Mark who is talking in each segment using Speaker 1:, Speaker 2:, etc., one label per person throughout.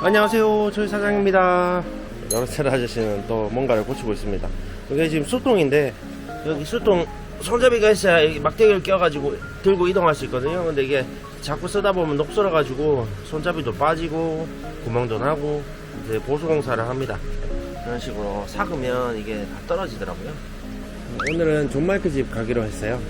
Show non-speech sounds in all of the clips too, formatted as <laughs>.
Speaker 1: 안녕하세요. 저희 사장입니다. 여러셀 아저씨는 또 뭔가를 고치고 있습니다. 이게 지금 수동인데 여기 수동 손잡이가 있어야 여기 막대기를 껴가지고 들고 이동할 수 있거든요. 근데 이게 자꾸 쓰다 보면 녹슬어가지고 손잡이도 빠지고 구멍도 나고 이제 보수 공사를 합니다. 그런 식으로 삭으면 이게 다 떨어지더라고요. 오늘은 존마이크 집 가기로 했어요.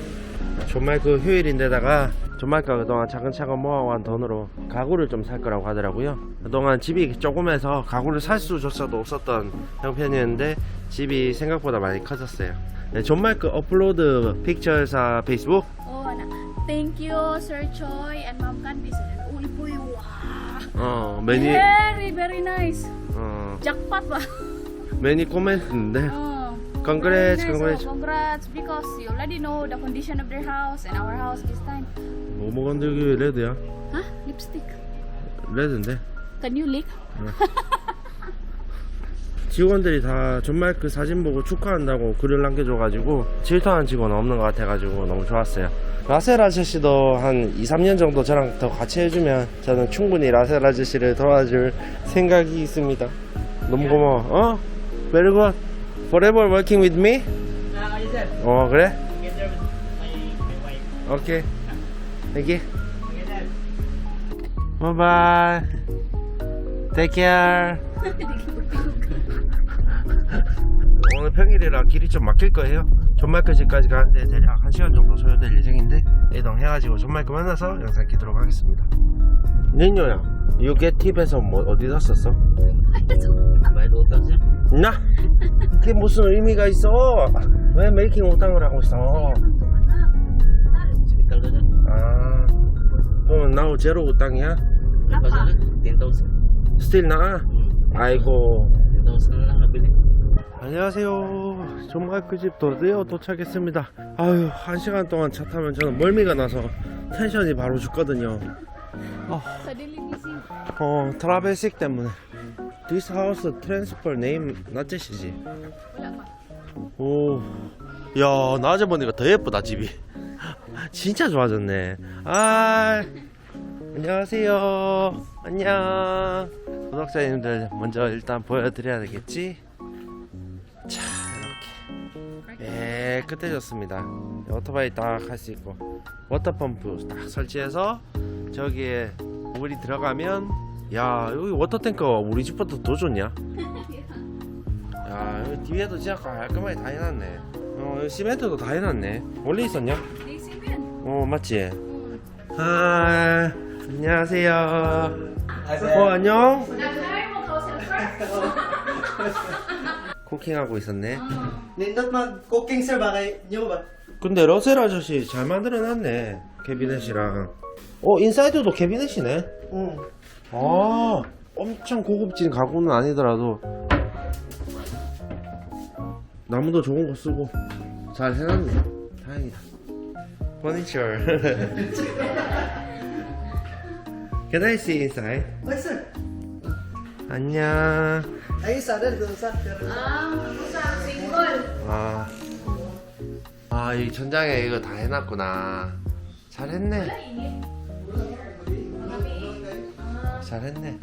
Speaker 1: 존마이크 휴일인데다가 존마이크가 그동안 차근차근 모아온 돈으로 가구를 좀 살 거라고 하더라고요. 그동안 집이 조금해서 가구를 살 수조차도 없었던 형편이었는데 집이 생각보다 많이 커졌어요. 네, 존마이크 업로드 픽처사 페이스북
Speaker 2: Oh, anak. Thank you, Sir Choi and Ma'am Candice. Uy, boy, wow.
Speaker 1: 어 매니
Speaker 2: Very, very nice.
Speaker 1: 어
Speaker 2: Jackpot ba?
Speaker 1: 매니 코멘트인데
Speaker 2: Oh.
Speaker 1: congrats
Speaker 2: nice.
Speaker 1: congrats
Speaker 2: Oh, congrats because you already know the condition of their house and our house this time.
Speaker 1: 뭐뭐 건들기 레드야
Speaker 2: Huh? Lipstick.
Speaker 1: 레드인데
Speaker 2: Can you lick?
Speaker 1: 직원들이 다 존마이크 사진 보고 축하한다고 글을 남겨줘가지고 질투하는 직원은 없는 것 같아가지고 너무 좋았어요. 라셀 아저씨도 한 2, 3년 정도 저랑 더 같이 해주면 저는 충분히 라셀 아저씨를 도와줄 생각이 있습니다. 너무 고마워. 어? Very good. Forever working with me?
Speaker 3: Yes, sir.
Speaker 1: 어 그래? 오케이. Thank you. Bye bye. Take care. 오늘 평일이라 길이 좀 막힐 거예요. 존마이크집까지 가는데 대략 1시간 정도 소요될 예정인데 이동해가지고 존마이크 만나서 영상 찍도록 하겠습니다. 닌요야, 이게 팁에서 뭐 어디다 썼어?
Speaker 3: Utang, sir.
Speaker 1: 나? 그게 무슨 의미가 있어? 왜 메이킹 오당을 하고 있어?
Speaker 3: Sir.
Speaker 1: 아, 그럼 나 제로 오당이야?
Speaker 3: Ano pa, sir? 10,000.
Speaker 1: 스틸 나?
Speaker 3: Hmm.
Speaker 1: 아이고
Speaker 3: 10,000 lang nabili.
Speaker 1: 안녕하세요. 존마이크 집 드디어 도착했습니다. 아유, 한 시간 동안 차 타면 저는 멀미가 나서 텐션이 바로 죽거든요.
Speaker 2: Sa Dilibisi.
Speaker 1: 어, 트라벨식 때문에. This house transfer name 나제시지.
Speaker 2: Wala pa.
Speaker 1: 오, 야, 낮에 보니까 더 예쁘다 집이. <laughs> 진짜 좋아졌네. 아, 안녕하세요. 안녕. 구독자님들 먼저 일단 보여드려야 되겠지? 자, 이렇게 깨끗해졌습니다. 오토바이 딱 할 수 있고 워터펌프 딱 설치해서 저기에 물이 들어가면 야 여기 워터탱크 우리 집보다 더 좋냐? 야 여기 뒤에도 진짜 깔끔하게 다 해놨네. 어 시멘트도 다 해놨네. 원래 있었냐?
Speaker 2: Simen.
Speaker 1: 어 맞지? 아 안녕하세요. 어 안녕. <laughs> 쿠킹하고 있었네.
Speaker 4: Nindot mag-cooking sir nyo ba?
Speaker 1: 근데 러셀 아저씨 잘 만들어놨네. 캐비넷이랑. 어 인사이드도 캐비넷이네.
Speaker 4: 응.
Speaker 1: 아 엄청 고급진 가구는 아니더라도 나무도 좋은 거 쓰고 잘 해놨네. 다행이다. <laughs> 퍼니처. <laughs> Can I see inside?
Speaker 4: Ay sir.
Speaker 1: 안녕.
Speaker 4: Ay doon sa pero
Speaker 2: Ah, sa single.
Speaker 1: 아, 아, 이 천장에 이거 다 해놨구나. 잘했네. 잘했네.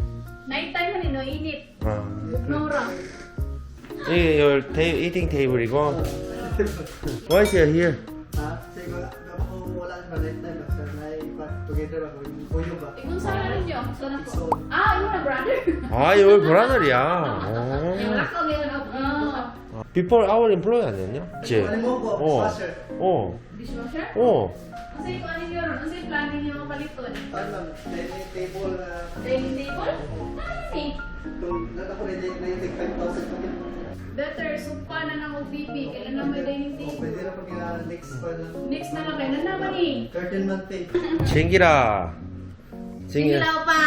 Speaker 2: Night time man no init.
Speaker 1: 어.
Speaker 2: Nora.
Speaker 1: 이게 요 테이, 이팅 테이블이고. Why is it here?
Speaker 4: wala night time ba sir na together ba kung kuyo ba?
Speaker 2: Igun sa rin nyo. Sa na po. Ah, yun na brother.
Speaker 1: 아, 여기 브라더리야.
Speaker 2: Ako ngayon ako.
Speaker 1: 어. Before our employee 아니었냐? 그치?
Speaker 4: Ano mo po?
Speaker 1: 어.
Speaker 4: Sir.
Speaker 1: 어.
Speaker 2: Dishwasher?
Speaker 1: 어.
Speaker 2: Kasi kung ano yun, ano yung plan ninyo paliton?
Speaker 4: Ano lang, dining table na
Speaker 2: Dining table? Ay,
Speaker 4: kung nakakulay 95,000 pa din.
Speaker 2: Better, supa na ng OVP. Kailan na may dining
Speaker 4: O,
Speaker 2: table?
Speaker 4: Pwede na pag uh, next pa na
Speaker 2: Next na lang, kailan naman eh?
Speaker 4: 13 month pay.
Speaker 1: 쟁기라. 쟁기라.
Speaker 2: Ilaw pa!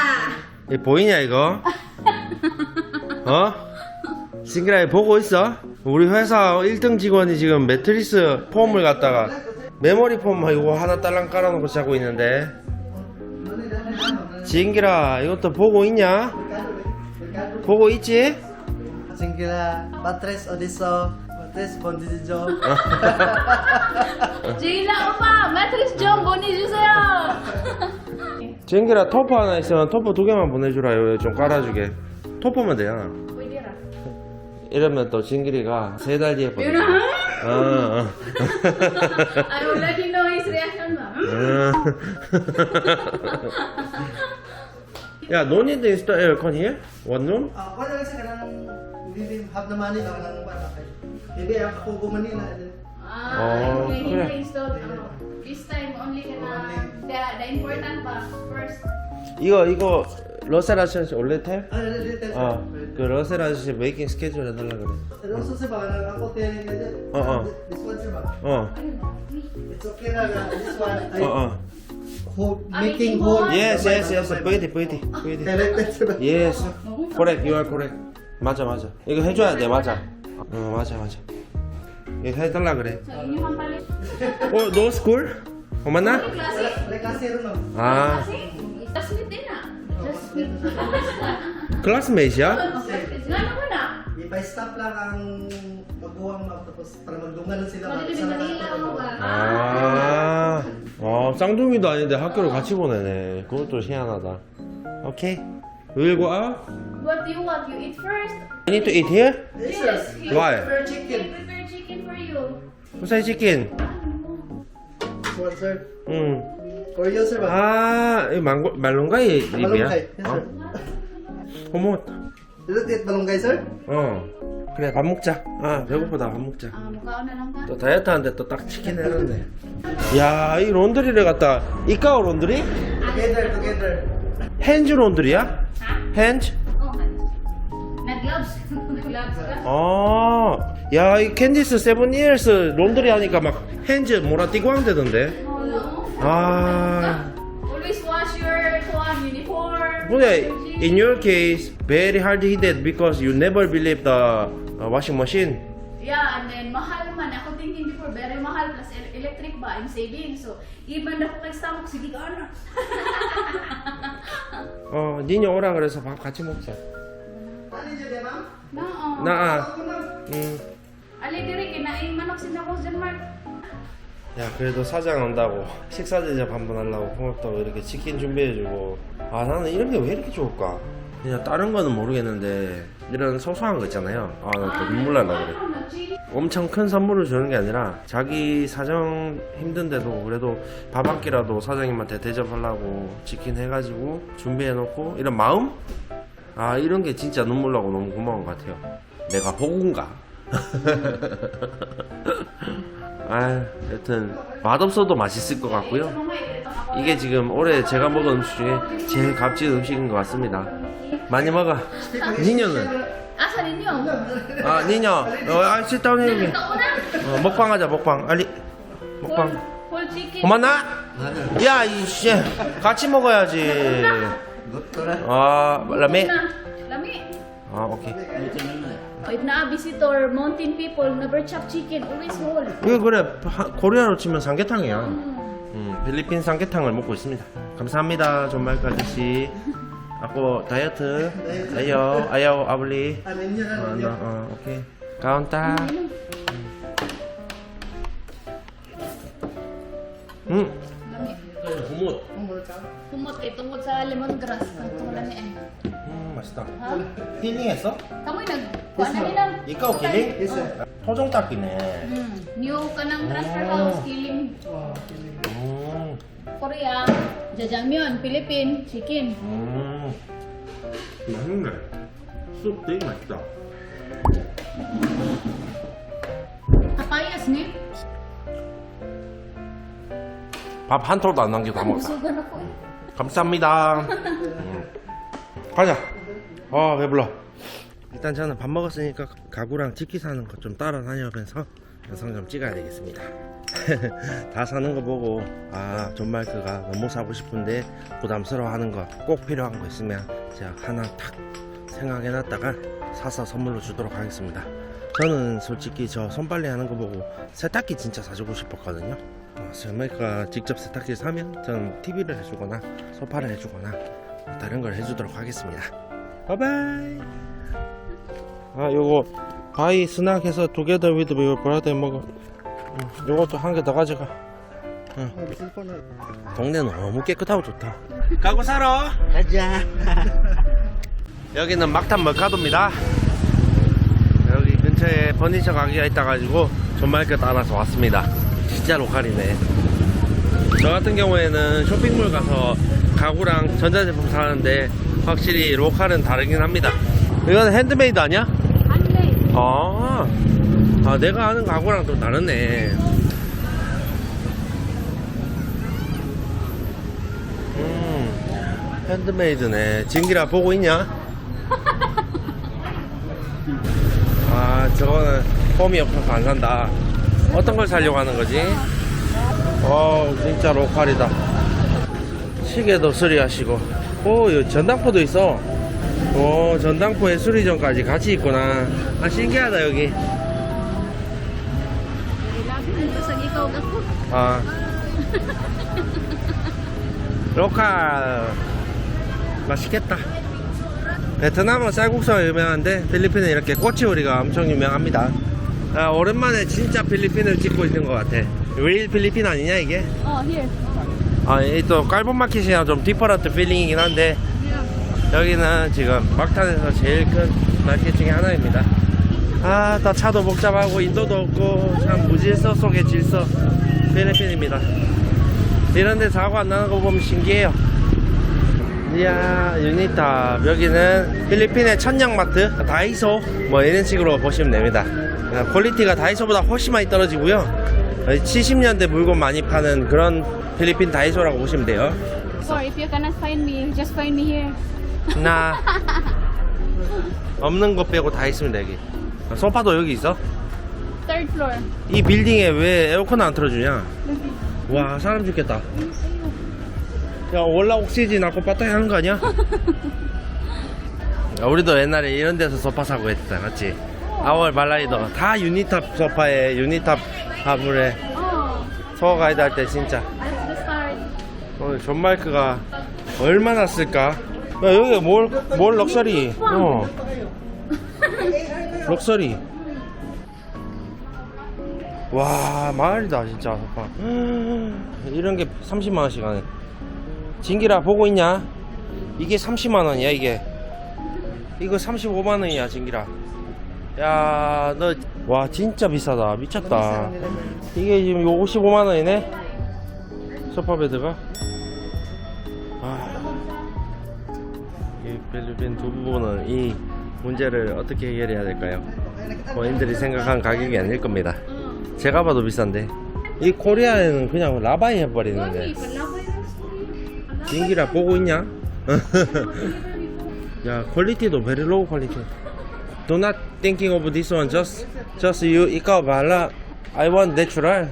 Speaker 1: 이 보이냐 이거? 어? 싱그라이 보고 있어? 우리 회사 1등 직원이 지금 매트리스 폼을 갖다가 메모리 폼 이거 하나 딸랑 깔아놓고 자고 있는데 징기라 이것도 보고 있냐? 보고 있지?
Speaker 4: Singkira, Patres Odiso, Patres Bondijo.
Speaker 2: Opa! Mattress Jong, boni jusayo!
Speaker 1: 쟁기라 토퍼 하나 있으면 토퍼 두 개만 보내주라 요. 좀 깔아주게. 토퍼면 되잖아.
Speaker 2: Pwede ra.
Speaker 1: 이러면 또 징기리가 세 달 뒤에 보내.
Speaker 2: Yun na.
Speaker 1: 어, 어.
Speaker 2: I already know his reaction, ma'am.
Speaker 1: 음. 야, no need to install aircon here? One room?
Speaker 4: Ah, wala lang sa kanang have the money lang nang ba kay. Hindi ako ko Manila.
Speaker 2: Ah,
Speaker 1: Oh,
Speaker 2: okay,
Speaker 1: correct.
Speaker 2: hindi installed. ano. This time, only ka na, the, the important pa, first.
Speaker 1: 이거, 이거, 러셀 아저씨 원래 탭?
Speaker 4: Ah, dito.
Speaker 1: 어, 그 러셀 아저씨 메이킹 스케줄 해달라 그래.
Speaker 4: Also sa ba ako telling ka dyan.
Speaker 1: Oo.
Speaker 4: This one sir ba?
Speaker 1: 어,
Speaker 4: It's okay na na this one. I
Speaker 1: 어, 어.
Speaker 4: hold,
Speaker 2: Ah,
Speaker 4: making
Speaker 2: making
Speaker 4: hold.
Speaker 2: hold.
Speaker 1: Yes, yes, yes. 뿌이디, 뿌이디, 뿌이디.
Speaker 4: Directed sir ba?
Speaker 1: Yes. Correct, you are correct. 맞아, 맞아. 이거 해줘야 돼, 맞아. 어, 맞아, 맞아. 이거 해달라 그래.
Speaker 2: So, inyo kang palit.
Speaker 1: 어, no school? 어, 맞나?
Speaker 2: Ano klase?
Speaker 1: 아,
Speaker 2: Kasi, din ah.
Speaker 1: 클래스메이트야?
Speaker 2: Ah.
Speaker 4: Lang ang magbuwang tapos para sila
Speaker 2: ba?
Speaker 1: 아, 어, 쌍둥이도 아닌데 학교를 같이 보내네. 그것도 희한하다. 오케이. We'll go out.
Speaker 2: What do you want? You eat first?
Speaker 1: I need to eat here?
Speaker 4: Yes
Speaker 2: he-
Speaker 1: Why?
Speaker 4: Prepare
Speaker 2: He
Speaker 4: chicken.
Speaker 2: prepare chicken for you.
Speaker 1: 후사이 치킨.
Speaker 4: One sir.
Speaker 1: 응.
Speaker 4: For you sir ba?
Speaker 1: 아, 이 망고, 말론가 이 입이야?
Speaker 4: Malunggay. Yes
Speaker 1: 어?
Speaker 4: sir.
Speaker 1: 어머,
Speaker 4: Dito tit balunggay sir?
Speaker 1: 어. 그래, 밥 먹자. 아, 배고프다, 밥 먹자.
Speaker 2: Ah, mukha na lang ka.
Speaker 1: 또 다이어트 하는데 또 딱 치킨 해놨네. 야, 이 론드리를 갖다, 이까오 론드리?
Speaker 4: Together, together.
Speaker 1: 핸즈 론드리야?
Speaker 2: Oh, nag-gloves. Nag-gloves ka?
Speaker 1: 아, 야, 이 캔디스 세븐 이어스 론드리 하니까 막 핸즈 한대던데.
Speaker 2: Oh, no.
Speaker 1: 아,
Speaker 2: Always wash your kuwan, uniform.
Speaker 1: 근데 in your case, very hard headed because you never believe the uh, washing machine.
Speaker 2: Yeah, and then mahal man. Ako thinking before, very mahal. Plus el- electric ba? I'm saving. So, kay stomach, sige ka na.
Speaker 1: 어, 니녀 오라 그래서 밥 같이 먹자.
Speaker 4: Ano dyan, ma'am?
Speaker 2: No.
Speaker 1: 나, 아,
Speaker 4: Ako ma'am.
Speaker 1: 음.
Speaker 2: Ali diri, kinain manok.
Speaker 1: 야, 그래도 사장 온다고 식사 대접 한번 하려고 고맙다고 이렇게 치킨 준비해주고. 아, 나는 이런 게 왜 이렇게 좋을까? 그냥 다른 거는 모르겠는데 이런 소소한 거 있잖아요. 아, 나또 눈물 날라 그래. 엄청 큰 선물을 주는 게 아니라 자기 사정 힘든데도 그래도 밥 한 끼라도 사장님한테 대접하려고 치킨 해가지고 준비해놓고 이런 마음? 아 이런 게 진짜 눈물 나고 너무 고마운 것 같아요 내가 복운가? <laughs> 아 여튼 맛없어도 맛있을 것 같고요 이게 지금 올해 제가 먹은 음식 중에 제일 값진 음식인 것 같습니다 많이 먹어 니녀는?
Speaker 2: Asa ninyo?
Speaker 1: 아 니녀 어, 아해 여기. 어, 먹방 하자 먹방 알리 먹방. 고만나? 야 이씨 같이 먹어야지 아 라메
Speaker 2: Na. Lami.
Speaker 1: 아 오케이
Speaker 2: If na visitor, mountain people, never chop chicken, always whole.
Speaker 1: 이거 그래 하- 코리아로 치면 삼계탕이야
Speaker 2: Mm.
Speaker 1: 음, 필리핀 삼계탕을 먹고 있습니다 감사합니다 존말크 아저씨 ako 다이어트 아요 아요 아블리
Speaker 4: Ano yun,
Speaker 1: 어,
Speaker 4: ano
Speaker 1: 나,
Speaker 4: yun?
Speaker 1: 어, 오케이 가운타 음
Speaker 2: Lami.
Speaker 1: 굿
Speaker 4: Humul ka?
Speaker 2: Kumot kay tungkol sa lemongrass. Tungkol lami eh.
Speaker 1: 음, 맛있다? 힐링했어?
Speaker 2: Kamoy nag kuan na nila.
Speaker 1: 이까오 힐링?
Speaker 4: Yes sir.
Speaker 1: 토종 닦이네
Speaker 2: Hmm. New kanang transfer house killing
Speaker 4: Wow, feeling
Speaker 1: 음,
Speaker 2: Korea, jajangmyeon, Philippine, chicken.
Speaker 1: 음. 맛있네 쑥 되게 맛있다
Speaker 2: Kapayas ni.
Speaker 1: 밥 한 톨도 안 남기고 다 먹었다
Speaker 2: ako eh.
Speaker 1: 감사합니다. 음. 가자. 아 배불러. 일단 저는 밥 먹었으니까 가구랑 치킨 사는 거 좀 따라다녀면서 영상 좀 찍어야 되겠습니다. <laughs> 다 사는 거 보고 아 존마이크가 너무 사고 싶은데 부담스러워하는 거 꼭 필요한 거 있으면 제가 하나 탁 생각해 놨다가 사서 선물로 주도록 하겠습니다. 저는 솔직히 저 손빨래 하는 거 보고 세탁기 진짜 사주고 싶었거든요. 어, 존마이크가 직접 세탁기 사면 저는 TV를 해주거나 소파를 해주거나 뭐 다른 걸 해주도록 하겠습니다. 바이바이. 아 요거 바이 together with your brother 먹어. 응, 요것도 한 개 더 가져가. 응. 동네 너무 깨끗하고 좋다. 가고 살아.
Speaker 4: Aja. <laughs>
Speaker 1: 여기는 막탄 멀카도입니다. 여기 근처에 퍼니처 가게가 있다가지고 전말게 따라서 왔습니다. 진짜 로컬이네. 저 같은 경우에는 쇼핑몰 가서 가구랑 전자제품 사는데 확실히 로컬은 다르긴 합니다. 이건 핸드메이드 아니야?
Speaker 2: Handmade.
Speaker 1: 아, 아 내가 아는 가구랑 좀 다르네. 음, 핸드메이드네. 진기라 보고 있냐? <laughs> 아, 저거는 폼이 없어서 안 산다. 어떤 걸 사려고 하는 거지? 어, 진짜 로컬이다. 시계도 수리하시고. 오, 전당포도 있어. 오, 전당포에 수리점까지 같이 있구나. 아, 신기하다, 여기. 아. 로컬. 맛있겠다. 베트남은 쌀국수가 유명한데 필리핀은 이렇게 꼬치요리가 엄청 유명합니다. 아, 오랜만에 진짜 필리핀을 찍고 있는 것 같아. 웨일 필리핀 아니냐 이게?
Speaker 2: Oh, here.
Speaker 1: 아, 이또 깔본 마켓이랑 좀 디퍼런트 필링이긴 한데 여기는 지금 막탄에서 제일 큰 마켓 중에 하나입니다. 아, 다 차도 복잡하고 인도도 없고 참 무질서 속의 질서 필리핀입니다. 이런 데 사고 안 나는 거 보면 신기해요. 이야, 유니탑. 여기는 필리핀의 천냥마트, 다이소, 뭐 이런 식으로 보시면 됩니다. 아, 퀄리티가 다이소보다 훨씬 많이 떨어지고요. 70년대 물건 많이 파는 그런 필리핀 다이소라고 보시면 돼요.
Speaker 2: Or if you cannot find me, just find me here.
Speaker 1: 나 <laughs> 없는 것 빼고 다 있습니다 여기. 아, 소파도 여기 있어.
Speaker 2: Third floor.
Speaker 1: 이 빌딩에 왜 에어컨 안 틀어주냐? 와 사람 죽겠다. 야 올라 옥시즌 나고 빠따이 하는 거 아니야? <laughs> 야, 우리도 옛날에 이런 데서 소파 사고 했다, 맞지? 아월 말라이더 다 유니탑 소파에 유니탑 화물에
Speaker 2: Oh,
Speaker 1: 서어 가이드 할 때 진짜
Speaker 2: that's the start.
Speaker 1: 오늘 존 마이크가 얼마나 쓸까? 야 여기 뭘, 뭘 럭셔리 어 럭셔리. 와 마을이다 진짜. 소파 이런 게 30만 원씩 하네 진기라 보고 있냐? 이게 30만 원이야 이게. 이거 35만 원이야 진기라. 야 너 와 진짜 비싸다. 미쳤다. 이게 지금 55만 원이네? 소파 베드가? 아, 이 필리핀 두 부부는 이 문제를 어떻게 해결해야 될까요? 본인들이 생각한 가격이 아닐 겁니다. 제가 봐도 비싼데 이 코리아에는 그냥 라바이 해버리는데 진기라 보고 있냐? <laughs> 야 퀄리티도 very low 퀄리티. Do not thinking of this one just just you 이거 말라 I want natural.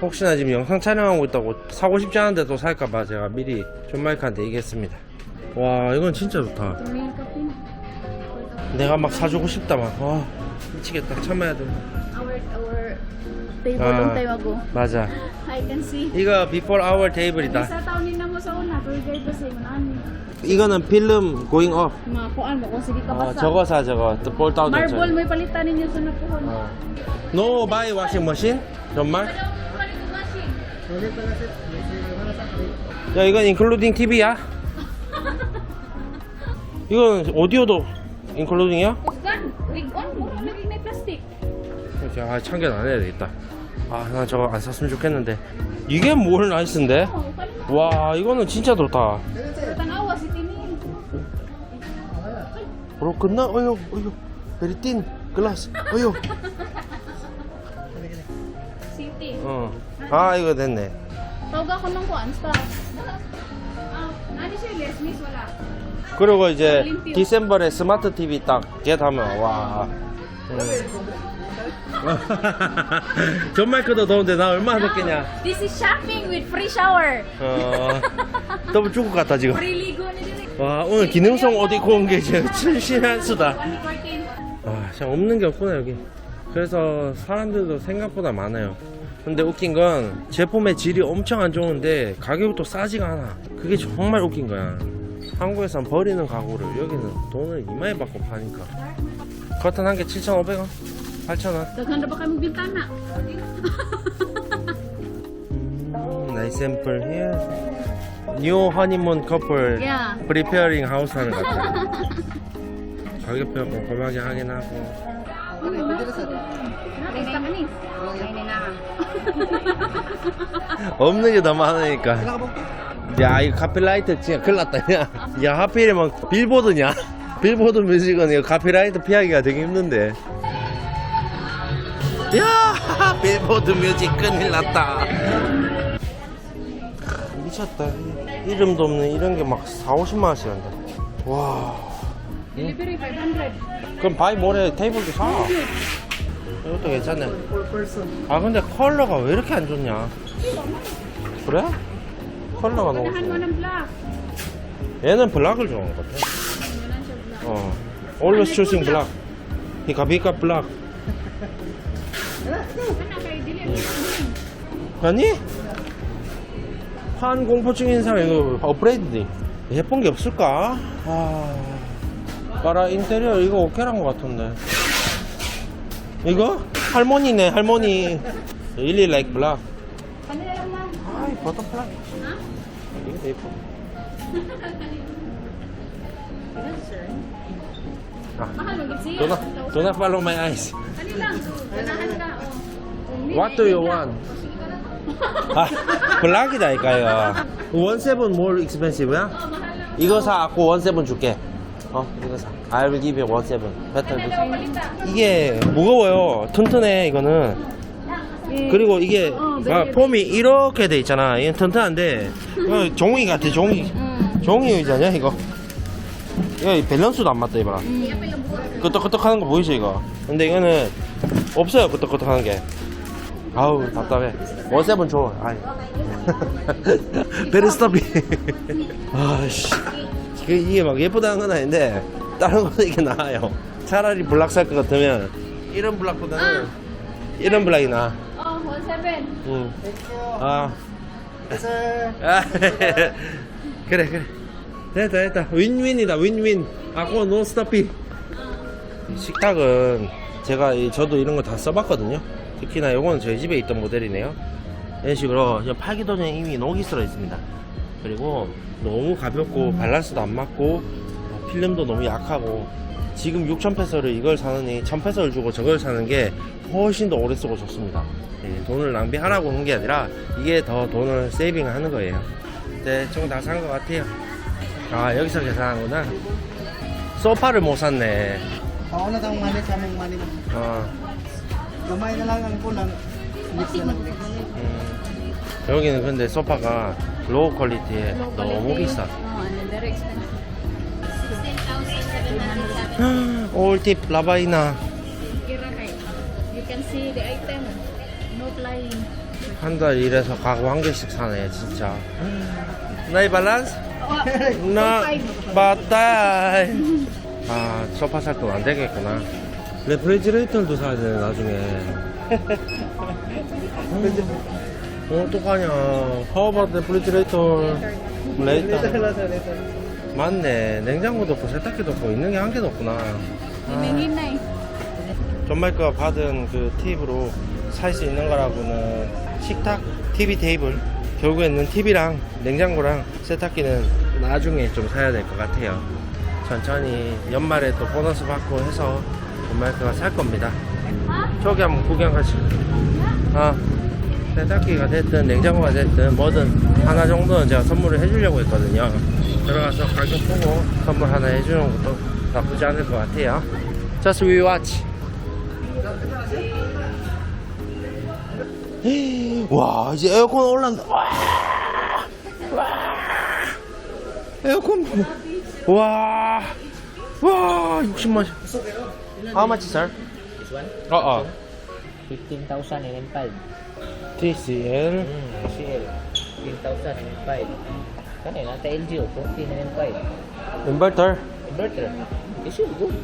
Speaker 1: 혹시나 지금 영상 촬영하고 있다고 사고 싶지 않은데 또 살까봐 제가 미리 존 마이크한테 얘기했습니다. 와 이건 진짜 좋다. 내가 막 사주고 싶다 막. 와 미치겠다 참아야 돼.
Speaker 2: Our, our table
Speaker 1: Ah.
Speaker 2: long time ago.
Speaker 1: 맞아.
Speaker 2: I can see.
Speaker 1: 이거 before our table이다.
Speaker 2: Sa taon din na mo sa una, guide pa sa iman.
Speaker 1: 이거는 필름 going up.
Speaker 2: Mga kuan mo kung sige ka
Speaker 1: 어,
Speaker 2: basa.
Speaker 1: 저거 사 저거. 또 out
Speaker 2: Marble may palitan ninyo sa napuhon.
Speaker 1: 어. No buy washing machine? 정말? 야 이건 인클루딩 TV야? 이건 오디오도 인클루딩이야? 아 참견 안 해야 되겠다. 아 나 저거 안 샀으면 좋겠는데. 이게 뭘 나이스인데?
Speaker 2: Oh.
Speaker 1: 와 이거는 진짜 좋다. Ayo ayo very thin glass ayo
Speaker 2: City.
Speaker 1: 어아 이거 됐네
Speaker 2: Tawag ako ng kuan. Ah, nani siya wala.
Speaker 1: 그리고 이제 디셈버에 스마트 TV 딱 겟하면 와 음. <laughs> 존 마이크도 더운데 나 얼마나 덥겠냐
Speaker 2: This is shopping with free shower.
Speaker 1: 어 더블 죽을 것 같다 지금. 와 오늘 기능성 어디 고온 게 진짜 신한 수다
Speaker 2: 114.
Speaker 1: 아, 진짜 없는 게 없구나, 여기. 그래서 사람들도 생각보다 많아요. 근데 웃긴 건 제품의 질이 엄청 안 좋은데 가격도 싸지가 않아. 그게 정말 웃긴 거야. 한국에선 버리는 가구를 여기는 돈을 이마에 받고 파니까. 커튼 한 개 7,500원? 8,000원?
Speaker 2: Daghan na ba kami bintana?
Speaker 1: sample here. New honeymoon couple
Speaker 2: Yeah.
Speaker 1: preparing house 하는 것 같아. 가격표 꼼꼼하게 확인하고.
Speaker 2: Next time ni.
Speaker 1: 없는 게 더 많으니까. 야, 이거 카피라이트 진짜 큰일 났다. 야, 야 하필이면 빌보드냐? <laughs> 빌보드 뮤직은 이거 카피라이트 피하기가 되게 힘든데. 야, <laughs> 빌보드 뮤직 큰일 났다. 미쳤다. 이름도 없는 이런 게 막 4, 50만 원씩 한다. 와.
Speaker 2: 500.
Speaker 1: 그럼 바이 모레 테이블도 사. 이것도 괜찮네. 아 근데 컬러가 왜 이렇게 안 좋냐? 그래? 컬러가 너무 좋아. 얘는 블락을 좋아하는 것 같아. 어. Always choosing black. Hika black.
Speaker 2: Ana kay dili.
Speaker 1: 아니? 한 공포증인 사람 이거 업그레이드 예쁜 게 없을까? 아. 봐라 인테리어 이거 오케이란 것 같은데. 이거? 할머니네 할머니. Really like black. 아이 버터플라이.
Speaker 2: Ha?
Speaker 1: 이거 예뻐. 아,
Speaker 2: Mahal mo gid siya.
Speaker 1: do.
Speaker 2: Oh.
Speaker 1: You want? 아, 블락이다니까요. 원세븐 more expensive야? 이거 사, 고 원세븐 줄게. 어, 이거 사. I will give you
Speaker 2: balita?
Speaker 1: 이게 무거워요. 튼튼해, 이거는. 그리고 이게
Speaker 2: 어,
Speaker 1: 아,
Speaker 2: 매일
Speaker 1: 폼이 이렇게 돼 있잖아. 얘는 튼튼한데 어, 종이 같아, 종이.
Speaker 2: 음.
Speaker 1: 종이 의자냐, 이거? 이거 밸런스도 안 맞다, 이봐라. 끄떡끄떡 하는 거 보이죠, 이거? 근데 이거는 없어요, 끄떡끄떡 하는 게. 아우, 답답해. 원세븐 줘. 아이. 베르스톱이. 아씨. 그 이게 막 예쁘다는 건 아닌데, 다른 거는 이게 나아요. 차라리 블락 살 것 같으면, 이런 블락보다는, 이런 블락이 나
Speaker 2: 17.
Speaker 1: 응. 아. 아, <laughs> 그래 그래. 됐다 됐다. 윈윈이다 윈윈. 아고 노스톱이 식탁은 제가 이- 저도 이런 거 다 써봤거든요. 특히나 요거는 저희 집에 있던 모델이네요. 이런 식으로 그냥 팔기도 전에 이미 녹이 쓸어 있습니다. 그리고 너무 가볍고 밸런스도 안 맞고 어, 필름도 너무 약하고 지금 6,000페소를 이걸 사느니 1,000페소를 주고 저걸 사는 게 훨씬 더 오래 쓰고 좋습니다 예, 돈을 낭비하라고 하는 게 아니라 이게 더 돈을 세이빙 하는 거예요 네, 좀다산 것 같아요 아 여기서 계산하구나 소파를 못 샀네
Speaker 4: Ako na tayong manit sa aming manit.
Speaker 1: 어,
Speaker 4: Gamay na lang ang kulang. Mix na lang mix.
Speaker 1: 음, 여기는 근데 소파가 로우 퀄리티에 너무 비싸
Speaker 2: very expensive.
Speaker 1: 라바이나
Speaker 2: Kira kay. You can see the item. No flying.
Speaker 1: 한 달 일해서 가구 한 개씩 사네 진짜. <gasps> 나이 밸런스? 나 맞다 아 소파 살 돈 안 되겠구나. 레프리지레이터도 사야 되네 나중에. <laughs> 어, 어떡하냐. How about 레프리지레이터. 레이터 맞네. 냉장고도 없고 세탁기도 없고 있는 게 한 개도 없구나.
Speaker 2: eh.
Speaker 1: 전말거 받은 그 팁으로 살 수 있는 거라고는 식탁, TV 테이블 결국에는 TV랑 냉장고랑 세탁기는 나중에 좀 사야 될 것 같아요. 천천히 연말에 또 보너스 받고 해서 전말거가 살 겁니다. 저기 한번 구경 가시죠 아, 세탁기가 됐든 냉장고가 됐든 뭐든 하나 정도는 제가 선물을 해주려고 했거든요 들어가서 가격 보고 선물 하나 해주는 것도 나쁘지 않을 것 같아요 Just we watch 와 이제 에어컨 올란다 와, 와. 에어컨 와 와 60만 How much sir?
Speaker 3: This one?
Speaker 1: 어어
Speaker 3: 15,000 mm5.
Speaker 1: TCL
Speaker 3: Hmm, CL. 15,000 mm5. Kanina, nata LG o, 14 mm5.
Speaker 1: 인버터
Speaker 3: Inverter. This is good.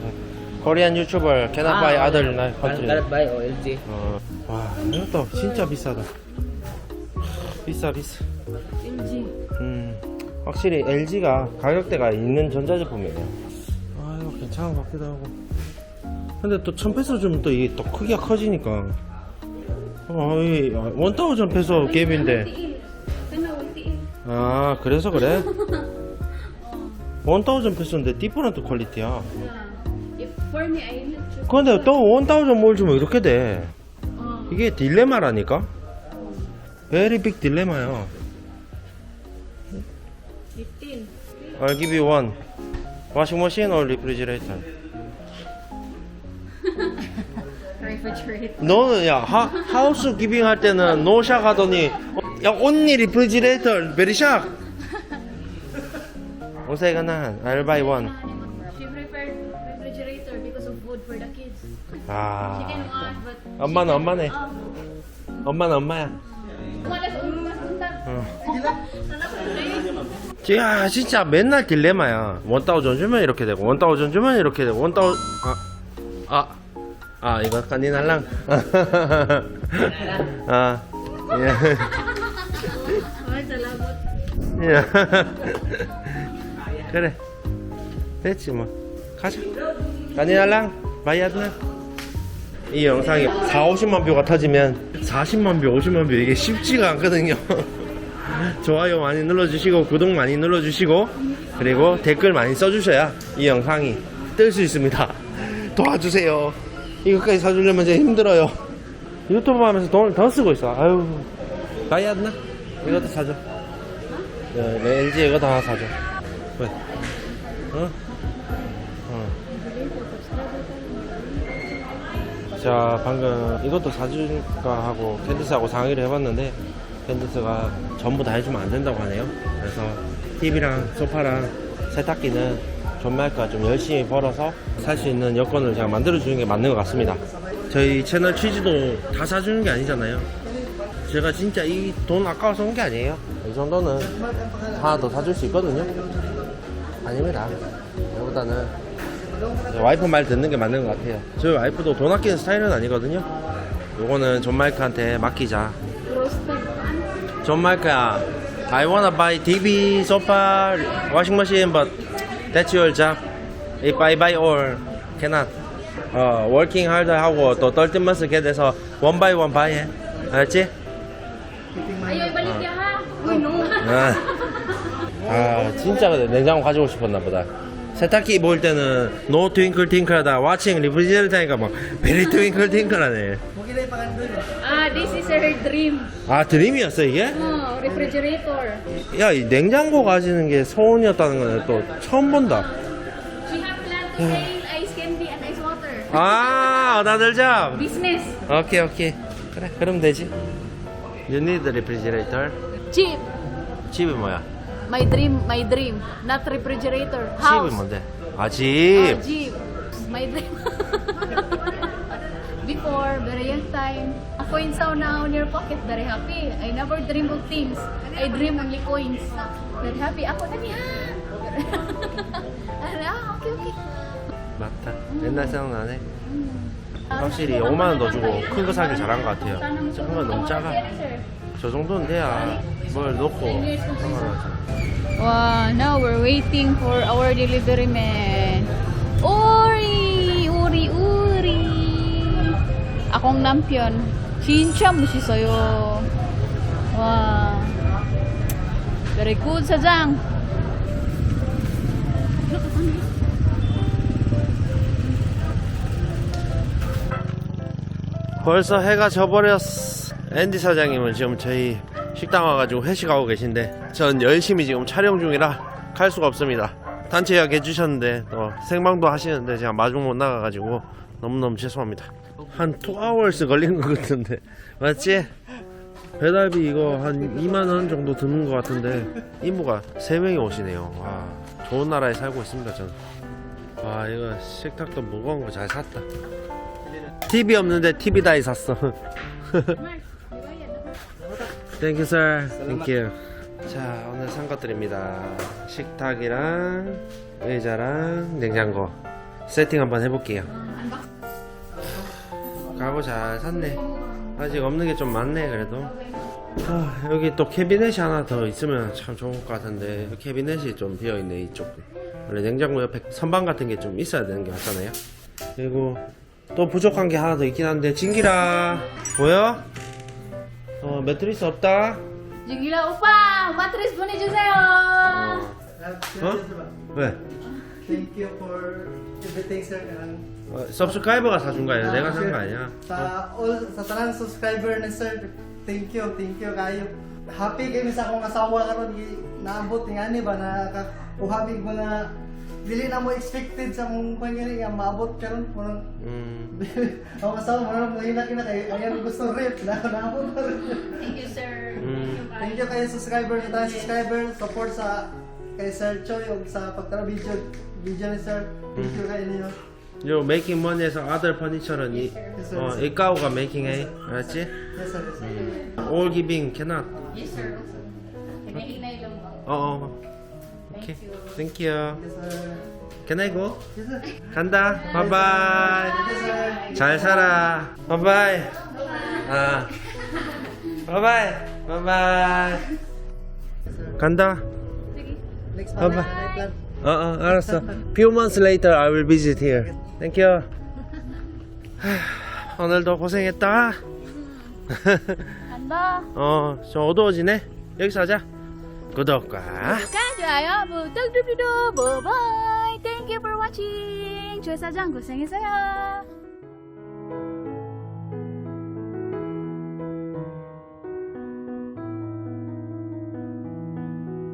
Speaker 1: Korean YouTuber cannot buy other country
Speaker 3: Cannot buy o LG.
Speaker 1: 어, 와 이것도 진짜 비싸다 비싸 비싸
Speaker 2: LG.
Speaker 1: 음 확실히 LG가 가격대가 있는 전자제품이에요 아 이거 괜찮은 것 같기도 하고 근데 또 1000페소 주면 또 이게 또 크기가 커지니까 어, 이 1000페소 갭인데 아 그래서 그래? 1000 페소인데 디퍼런트 퀄리티야
Speaker 2: for me, I.
Speaker 1: 근데 또1000뭘 주면 이렇게 돼
Speaker 2: Oh.
Speaker 1: 이게 딜레마라니까 베리 빅 딜레마야
Speaker 2: 15.
Speaker 1: I'll give you one washing machine or refrigerator
Speaker 2: Refrigerator.
Speaker 1: 너는 야 하, 하우스 기빙 할 때는 노샥 하더니 어, 야 온니 리프리지레이터 베리샥 오세가난 I'll buy one
Speaker 2: She preferred refrigerator because of food for the kids. She
Speaker 1: 아
Speaker 2: but
Speaker 1: 엄마는 엄마네
Speaker 2: oh,
Speaker 1: 엄마는 엄마야
Speaker 2: umalas.
Speaker 1: 어.
Speaker 2: Rin.
Speaker 1: 야 진짜 맨날 딜레마야 원다우전 주면 이렇게 되고 원다우전 주면 이렇게 되고 원다우 아 아 아, 이거 까니날랑 아 예. 예. <laughs> 그래. 됐지 뭐. 가자. 까니날랑 바이아드나? 이 영상이 4, 50만 뷰가 터지면 40만 뷰, 50만 뷰 이게 쉽지가 않거든요. <laughs> 좋아요 많이 눌러주시고 구독 많이 눌러주시고 그리고 댓글 많이 써주셔야 이 영상이 뜰 수 있습니다. <laughs> 도와주세요. 이것까지 사주려면 진짜 힘들어요. 유튜브 하면서 돈을 더 쓰고 있어. 아유. 바이아드나? 이것도 사줘 네, 렌즈 이거 다 사줘 왜? 어? 어. 자 방금 이것도 사줄까 하고 캔디스하고 상의를 해봤는데 캔디스가 전부 다 해주면 안 된다고 하네요 그래서 TV랑 소파랑 세탁기는 존말까 좀 열심히 벌어서 살 수 있는 여건을 제가 만들어주는 게 맞는 것 같습니다 저희 채널 취지도 다 사주는 게 아니잖아요 제가 진짜 이 돈 아까워서 온 게 아니에요 이 정도는 하나 더 사줄 수 있거든요 아닙니다 이거보다는 와이프 말 듣는 게 맞는 것 같아요. 저희 와이프도 돈 아끼는 스타일은 아니거든요. 요거는 존 마이크한테 맡기자. 존 마이크야, I wanna buy TV, sofa, washing machine, but that's your job. If I buy all, cannot. 어, working hard 하고 또 떨뜨면서 걔 돼서 one by one buy 해. 알았지?
Speaker 2: Ha. Uy, no.
Speaker 1: 아, 아 진짜 냉장고 가지고 싶었나 보다. 세탁기 입을 때는 no twinkle twinkle 하다 watching 리프리지레이터 하니까 막 very twinkle twinkle 하네.
Speaker 4: Huwag na yung pakandoy.
Speaker 2: Ah, this is her dream.
Speaker 1: 아 드림이었어 이게?
Speaker 2: Oh, refrigerator.
Speaker 1: 야 이 냉장고 가지는 게 소원이었다는 거는 또 처음 본다.
Speaker 2: She have plan to sell ice candy and ice water.
Speaker 1: 아 나들 잡.
Speaker 2: Business.
Speaker 1: 오케이 오케이 그래 그럼 되지. You need the refrigerator.
Speaker 2: Jeep.
Speaker 1: 집이 뭐야?
Speaker 2: My dream, my dream. Not refrigerator.
Speaker 1: 집이
Speaker 2: House.
Speaker 1: 뭔데? 아
Speaker 2: Oh,
Speaker 1: 집.
Speaker 2: Jeep. My dream. Before, very young time, a coin sound now in your pocket, very happy. I never dream of things. I dream only coins. Very happy. Ako, dali ha. ah, okay, okay.
Speaker 1: 맞다. 옛날 생각나네. 확실히 5만 원더 주고 큰 거 사길 잘한 것 같아요. 작은 건 너무 작아. 저 정도는 돼야 뭘 넣고 상관하지.
Speaker 2: Wow, now we're waiting for our delivery man. Uri! Uri, Uri! Akong nampion. 진짜 멋있어요. 와. Very good, 사장.
Speaker 1: 벌써 해가 져버렸어. 앤디 사장님은 지금 저희 식당 와가지고 회식하고 계신데 전 열심히 지금 촬영 중이라 갈 수가 없습니다. 단체 예약 해 주셨는데 또 생방도 하시는데 제가 마중 못 나가가지고 너무너무 죄송합니다. 한 2hours 걸린 것 같은데 맞지? 배달비 이거 한 2만원 정도 드는 것 같은데 이모가 3명이 오시네요. 와 좋은 나라에 살고 있습니다 저는. 와 이거 식탁도 무거운 거 잘 샀다. TV 없는데 TV 다이 샀어. <laughs> Thank sir. You. 자, 오늘 산 것들입니다. 식탁이랑 의자랑 냉장고 세팅 한번 해볼게요. 가구 잘 샀네. 아직 없는 게 좀 많네, 그래도. 아, 여기 또 캐비넷이 하나 더 있으면 참 좋을 것 같은데 캐비넷이 좀 비어있네 이쪽 원래 냉장고 옆에 선반 같은 게 좀 있어야 되는 게 맞잖아요 그리고 또 부족한 게 하나 더 있긴 한데 진기라 보여? 어 매트리스 없다
Speaker 2: upa! 사장 마트리스 보내주세요.
Speaker 1: 어? 왜?
Speaker 4: Thank you for everything, sir.
Speaker 1: 어, 서브스크라이버가 사준 거야. 내가 산 거 아니야.
Speaker 4: Sa all sa tanan subscriber ni sir, thank you, thank you kayo. Happy kami sa akong asawa karon gi naabot ngani ba na ka uhabig mga dili na mo expected sa mong pangiri nga maabot karon puno
Speaker 1: 음,
Speaker 4: ang asawa mo na mahina kina kay ayan gusto rip na naabot na rin.
Speaker 2: Thank you, sir.
Speaker 1: 음.
Speaker 4: Thank you kay subscriber ni tayo subscriber support sa kay Sir Choi ug sa pagtara video video ni sir. Thank you kay ninyo.
Speaker 1: 요 메이킹 머니에서 아들 퍼니처는 이, 어, 이까오가 메이킹해. 알았지?
Speaker 4: Yes sir. Yes, sir.
Speaker 1: All giving cannot.
Speaker 2: Yes, sir. Hinahinay lang ba?
Speaker 1: 어, 어. 오케이. Thank you.
Speaker 4: Yes sir.
Speaker 1: Can I go?
Speaker 4: Yes sir.
Speaker 1: 간다. 바이바이. 잘 살아. 바이바이. 아. 바이바이. 바이바이. 간다.
Speaker 4: Plan.
Speaker 1: 어, 어, 알았어. Few months later, I will visit here. Thank you. 하, 오늘도 고생했다.
Speaker 2: 간다.
Speaker 1: 어, 좀 어두워지네. 여기서 하자. 구독과
Speaker 2: 좋아요 부탁드립니다. Bye. Thank you for watching. 조사장 고생했어요.